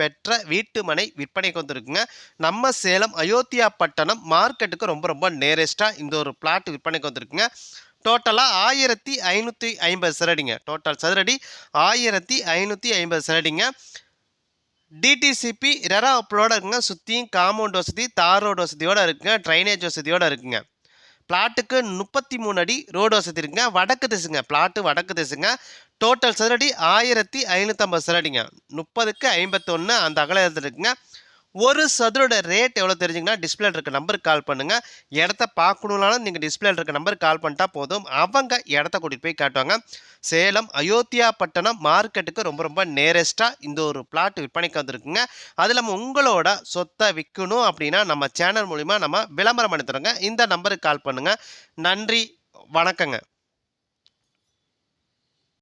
பெற்ற வீட்டு மனை விற்பனைக்கு வந்திருக்குங்க நம்ம சேலம் அயோத்தியா பட்டணம் மார்க்கெட்டுக்கு ரொம்ப ரொம்ப நேரஸ்ட்டாக இந்த ஒரு பிளாட் விற்பனைக்கு வந்திருக்குங்க. டோட்டலாக ஆயிரத்தி ஐநூற்றி ஐம்பது சரடிங்க டோட்டல் சதுரடி ஆயிரத்தி ஐநூற்றி ஐம்பது சரடிங்க டிடிசிபி ரெரா அப்ளோட இருக்குங்க. சுற்றியும் காம்பவுண்ட் வசதி தார் ரோடு வசதியோடு இருக்குங்க. ட்ரைனேஜ் வசதியோடு இருக்குங்க. பிளாட்டுக்கு முப்பத்தி மூணு அடி ரோடு வசதி இருக்குங்க வடக்கு திசுங்க. பிளாட்டு வடக்கு திசுங்க. டோட்டல் சதுரடி ஆயிரத்தி ஐநூற்றம்பது சதுரடிங்க முப்பதுக்கு ஐம்பத்தொன்று அந்த அகலத்தில் இருக்குங்க. ஒரு சதுரோட ரேட் எவ்வளோ தெரிஞ்சுங்கன்னா டிஸ்பிளே இருக்க நம்பருக்கு கால் பண்ணுங்கள் இடத்த பார்க்கணுன்னாலும் நீங்கள் டிஸ்பிளே இருக்க நம்பருக்கு கால் பண்ணிட்டா போதும். அவங்க இடத்த கூட்டிகிட்டு போய் காட்டுவாங்க. சேலம் அயோத்தியா பட்டணம் மார்க்கெட்டுக்கு ரொம்ப ரொம்ப நேரஸ்ட்டாக இந்த ஒரு பிளாட் விற்பனைக்கு வந்திருக்குங்க. அது இல்லாமல் உங்களோட சொத்தை விற்கணும் அப்படின்னா நம்ம சேனல் மூலிமா நம்ம விளம்பரம் பண்ணி தரோங்க. இந்த நம்பருக்கு கால் பண்ணுங்கள் நன்றி வணக்கங்க.